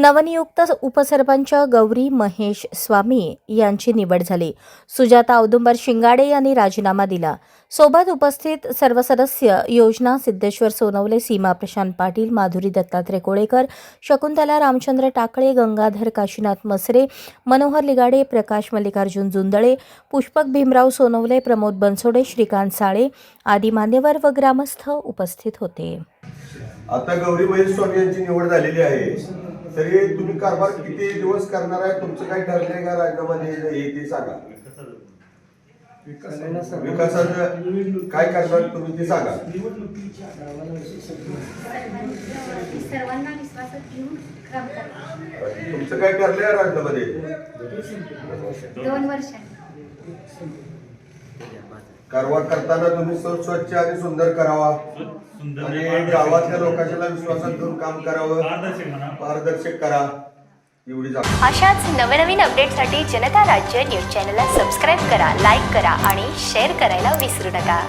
नवनियुक्त उपसरपंच गौरी महेश स्वामी यांची निवड झाली. सुजाता औदुंबर शिंगाडे यांनी राजीनामा दिला. सोबत उपस्थित सर्व सदस्य योजना सिद्धेश्वर सोनवले सीमा प्रशांत पाटील माधुरी दत्तात्रय कोळेकर शकुंतला रामचंद्र टाकळे गंगाधर काशीनाथ मसरे मनोहर लिगाडे प्रकाश मल्लिकार्जुन जुंदळे पुष्पक भीमराव सोनवले प्रमोद बनसोडे श्रीकांत साळे आदी मान्यवर व ग्रामस्थ उपस्थित होते. आता गौरी महेश स्वामी यांची निवड झालेली आहे. तरी तुम्ही कारभार किती दिवस करणार आहे? तुमचं काय ठरलंय का राजनामाने हे ते सांगा. विकासाचं काय करणार तुम्ही ते सांगा. सर्वांना विश्वासात घेऊन काम करा. तुमचं काय ठरलंय राजनामाने दोन वर्षांनी कारभार करताना तुम्ही स्व- स्वच्छ आणि सुंदर करावा. आणि गावातल्या लोकांच्या विश्वासात घेऊन काम करावं. पारदर्शक म्हणा. पारदर्शक करा. एवढी अशाच नवनवीन अपडेटसाठी जनता राज्य न्यूज चॅनलला सबस्क्राईब करा लाईक करा आणि शेअर करायला विसरू नका.